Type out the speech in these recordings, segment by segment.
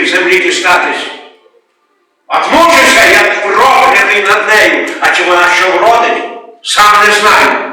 можна землі дістатись. От мучишся, як проклятий над нею, а чи вона що вродить, сам не знаю.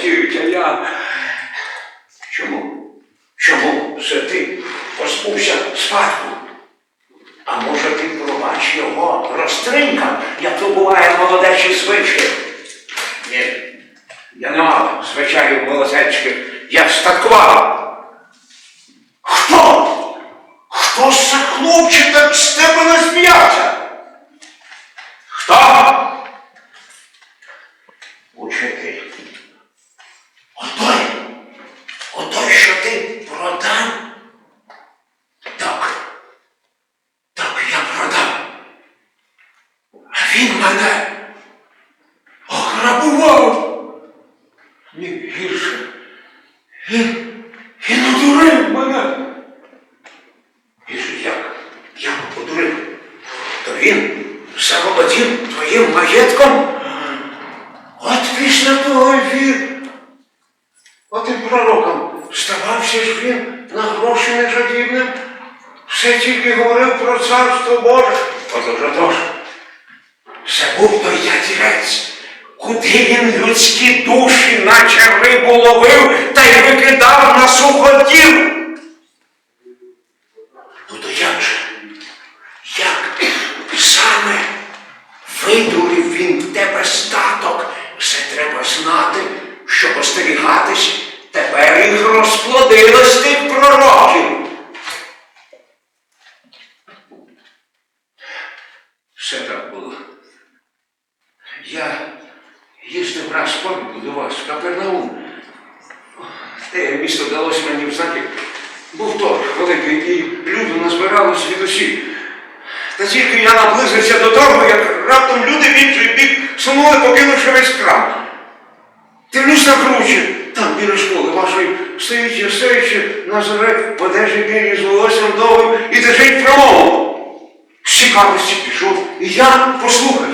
З а я. Чому? Чому все ти позбувся спадку? А може ти пробач його розтринкав, як то буває молодечі звички? Ні, я не мав звичаїв молодецьких, я статкував. Хто? Хто ж це хлопче так з тебе не сміявся? Хто? Учитель. Отой, отой, що ти продав? Так. Так, я продав. А він мене ограбував. Ні, гірше. Він, він одурив мене. Гірше як? Як одурив? То він заволодів твоїм маєтком? От після того він. Отим пророком ставався ж він на гроші нежадібним. Все тільки говорив про царство Боже. Отож, отож. Це був той ятірець, куди він людські душі, наче рибу ловив та й викидав на суходіл. Ну то як же? Як саме видурив він в тебе статок? Все треба знати, щоб остерігатись. Тепер їх розплодили з тих пророків. Все так було. Я їздив раз повіду до вас в Капернаум. Те місто далось мені в знаки. Був торг великий, і люди назбирались від усіх. Та тільки я наблизився до торгу, як раптом люди в інший бік сунули, покинувши весь крам. Дивлюсь на круче, там біля школи вашої стоїть Єсеючи Назарет, в одежі білі з волоссям довгим і держить промову. З цікавості пішов, і я послухав.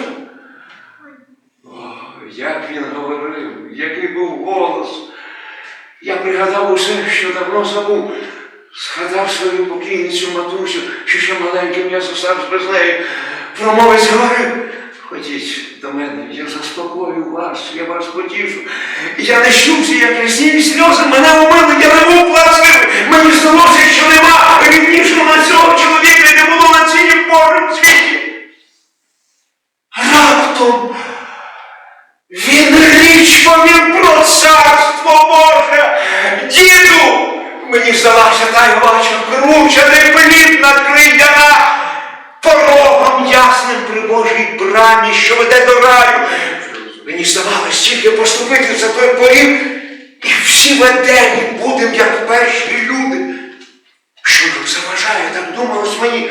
Як він говорив, який був голос. Я пригадав усе, що давно забув. Згадав свою покійницю матусю, що ще маленьким я зостався без неї. Промовець говорив. Ходіть до мене, я заспокою вас, я вас потішу. Я не щувся, як рясні сльози мене умили, я не був плачливий. Мені здалося, що нема рівнішого на цього чоловіка, не було на цій Божому світі. Раптом він річ повів про царство Боже. Діду, мені здалася та й ваша круча, неплідна крияна, порогом ясним Божій брамі, що веде до раю. Мені здавалось тільки поступити за той поріг, і всі ведені будем, як перші люди. Що нам заважає, так думалось мені.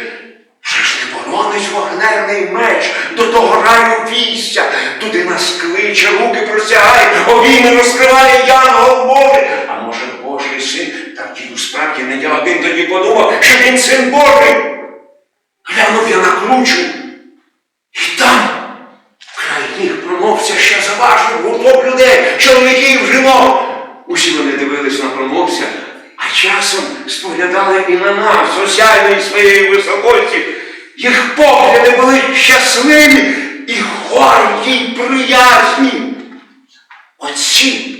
Вже ж не боронить вогненний меч до того раю вістя, туди нас кличе, руки простягає, обійми розкриває янгол Божий. А може Божий син так дійсно тоді подумав, що він син Божий. Глянув я на кручу, і там, край ніг промовця ще заважив гурток людей, чоловіків, жінок. Усі вони дивились на промовця, а часом споглядали і на нас, осяйної своєї високості. Їх погляди були щасливі і горді, й приязні. Отці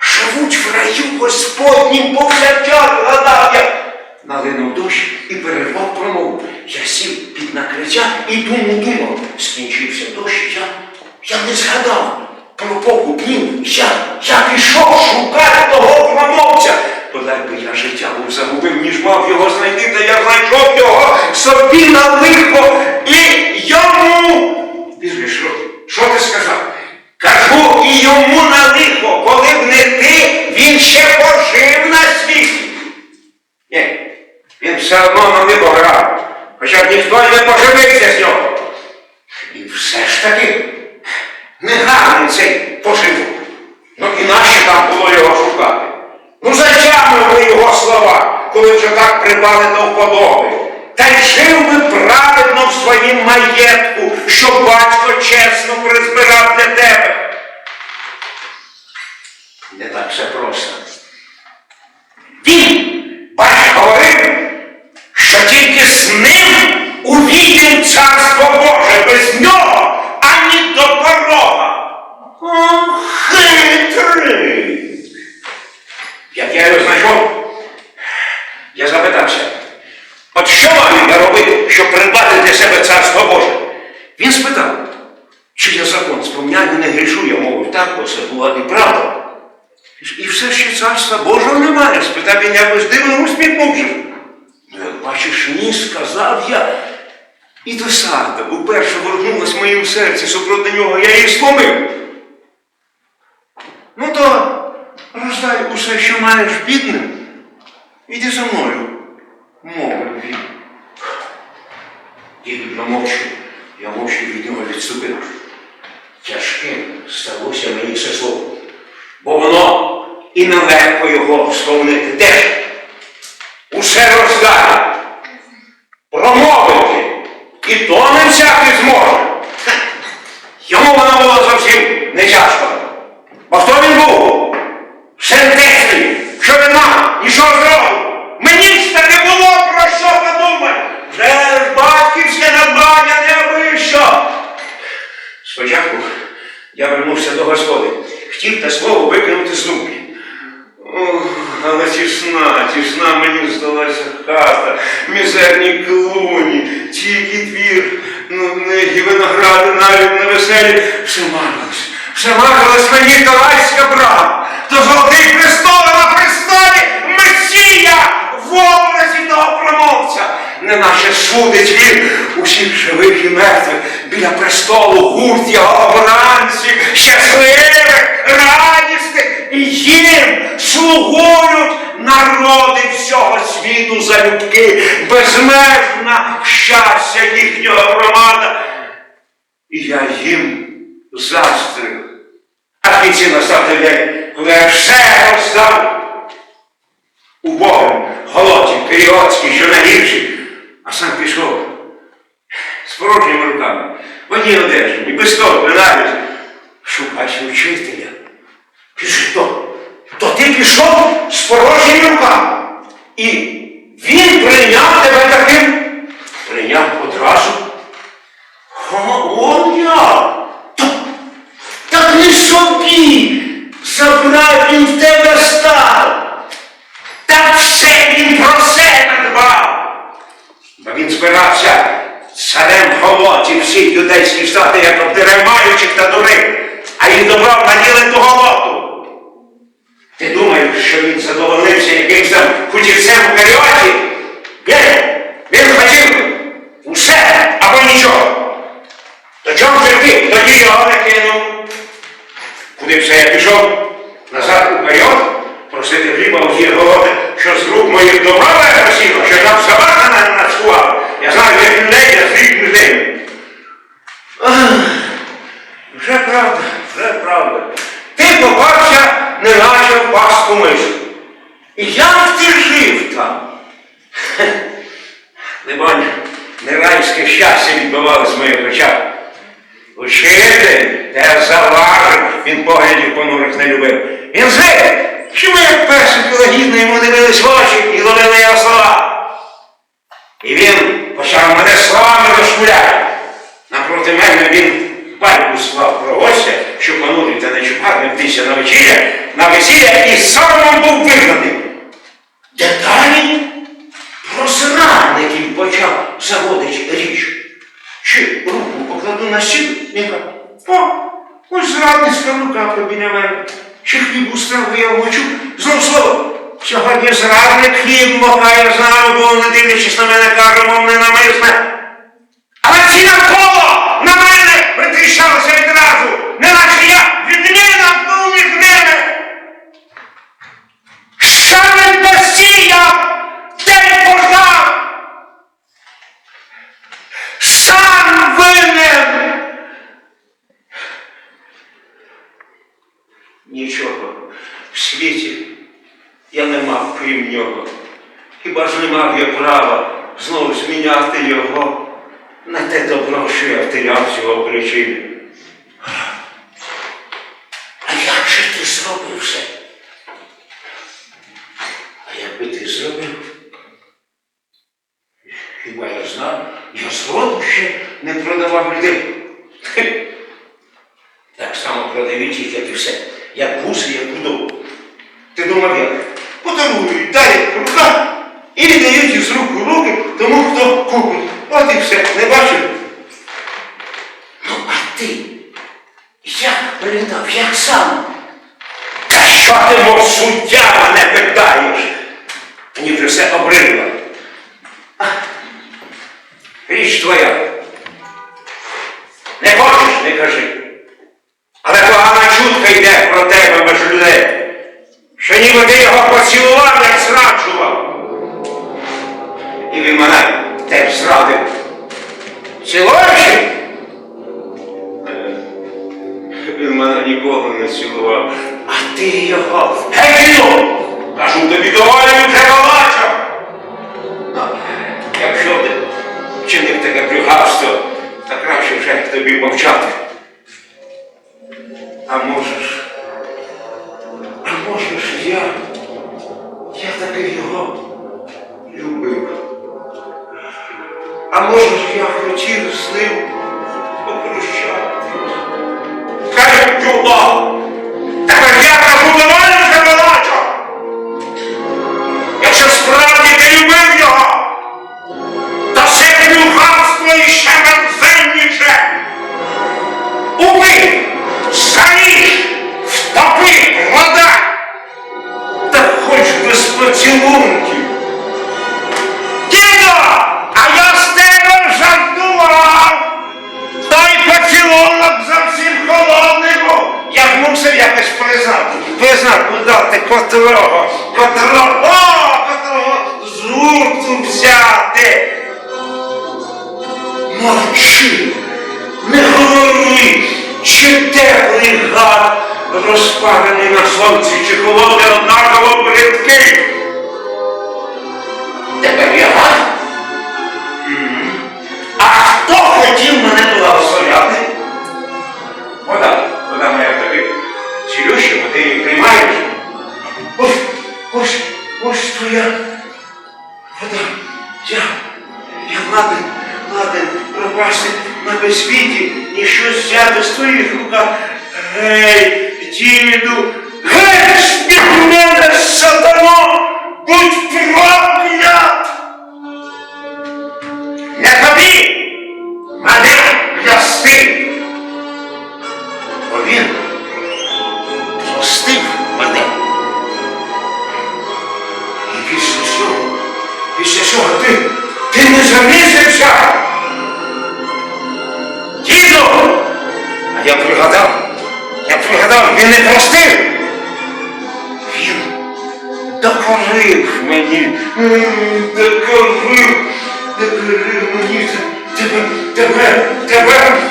живуть в раю Господнім повсякчас, гадав я. Налинув дощ і перервав промову. Я сів під накриття і думав, думав. Скінчився дощ, я, я не згадав про покуп днів. Я, я пішов шукати того промовця. Бодай би я життя був загубив, ніж мав його знайти, та я знайшов його собі на лихо і йому. Біжи, що, що ти сказав? Кажу і йому на лихо, коли б не ти, він ще пожив на світі. Ні, він все одно на лихо грав, хоча б ніхто й не поживився з нього. Таки негарний цей поживок. Ну і нащо там було його шукати? Ну затямив би його слова, коли вже так припали до вподоби. Та й жив би праведно в своїм маєтку, що батько чесно призбирав для тебе. Не так все просто. Він, бач, говорив, що тільки з ним увійде в царство Боже, без нього ані до порога. О, хитрий! Як я його знайшов, я запитався, от що маю я робити, щоб придбати для себе царство Боже? Він спитав, чи я закон сповняю, не грішу, я це була і правда. І все ще царства Божого немає, спитав він якось дивно усміхнувши. Ну, як бачиш, ні, сказав я. І досада уперше ворухнулась в моїм серці супроти нього, я її сломив. Ну то роздай усе, що маєш бідним. Іди за мною, мовив він. Дід промовчив, я мовчки від нього відступив. Тяжким сталося мені це слово, бо воно і нелегко його сповнити. Де ж? Усе роздає, промовити, і то не всякий зможе. Йому воно було зовсім не тяжко. Бо хто він був? Сентесний, що він мав, нічого зробив. Мені ж таки було про що подумати. Вже ж батьківське надбання не вищо. Спочатку я вернувся до господи, хотів те слово викинути з думки. Ох, але тісна, тісна мені здалася хата, мізерні клуні, тільки двір, ну, неги, виногради, марилось, все марилось мені Калайська брама, то золотий престол на престолі Месія в образі того промовця. Неначе судить він усіх живих і мертвих біля престолу гурт його обранців, щасливих, радісних, і їм слугують народи всього світу залюбки, безмежна щастя їхнього громада. І я їм заздрив. А кінці настав той день, коли я все роздав убогим, голоднім, періодський, що найгірший, а сам пішов з порожніми руками, в одній одежі, без того, навіть шукати вчителя. Ти що? То ти пішов з порожніми руками. І він прийняв тебе таким. Прийняв одразу. О, он я. Так, так не собі. Забрав він в тебе став. Та все він про себе дбав. Бо він збирався царем голоті всіх юдейських стати, як обдереваючих та дурих, а їх добрав на діле до голоту. Ти думаєш, що він задоволився якимсь там худівцем у каріоті? Ні, він хотів усе або нічого. До чого терпів, тоді його не кинув. Куди все я пішов? Назад у каріот, просити хліба у ті голоди, що з рук моїх добра просіло, що там собака на нацькував. Я знаю, як людей, я зрік людей. Вже правда, вже правда. Ти попався, неначе в паску мишу. І як ти жив там? Либонь, не райське щастя відбивалось в моїх очах. Учитель, те заважив, він поглядів понурих не любив. Він звик, що ми як перші пілагідно йому дивились в очі і ловили його слова. І він почав мене словами розшмуляти. Напроти мене він батьку склав про гостя, що понурий та не чупав не втися на вечіря, на весілля і соромом був вигнаний. Деталі про зрадників почав заводить річ. Чи руку покладу на стіл, він каже, о, ось зрадницька біля мене. Чи хліб устав, я вмочу, знов слово. Сьогодні зрадник хліб мохає з бо не дивлячись на мене, каже, мов ненамисне. Але всі навколо на мене притріщалися відразу, неначе я відміна був між ними. Саме Месія день пожав! Сам винен! Нічого в світі я не мав крім нього. Хіба ж не мав я права знову зміняти його на те добро, що я втиляв з його причини. А як же ти зробив все? А якби ти зробив? Хіба я знав? Я зроду ще не продавав людей. Так само продають їх, як і все. Як гуси, як будову. Ти думав як? Подарують, дають рука і віддають із рук у руки тому, хто купить. От і все, не бачив? Ну, а ти як передав, як сам? Та що ти, мов суддя, мене питаєш? Все обридло. Річ твоя. Не хочеш, не кажи. Але погана чутка йде про тебе між людей. Що ніби ти його поцілував, як зраджував. І він мене теж зрадив. Цілуєш? Він мене ніколи не цілував. А ти його. Гетіну! Кажу тобі доволі таке плюгавство, краще вже тобі мовчати. А можеш, а можеш я, я таки його любив. А може я хотів з ним попрощатись. Каже якось признати. Признати, дати котрого, котрого, котрого з гурту взяти. Мовчи, не говори, чи теплий гад, розпарений на сонці, чи холодний однаково бридкий. Тепер я гад? А хто хотів ось, ось твоя вода. Я, я ладен, ладен пропасти на безсвіті і щось взяти з твоїх руках. Гей, діду, гей, від мене, сатано, будь проклят! Не тобі! Мене ясти! Бо він не простив! Він докорив мені, докорив, докорив мені. Тебе, тебе, тебе,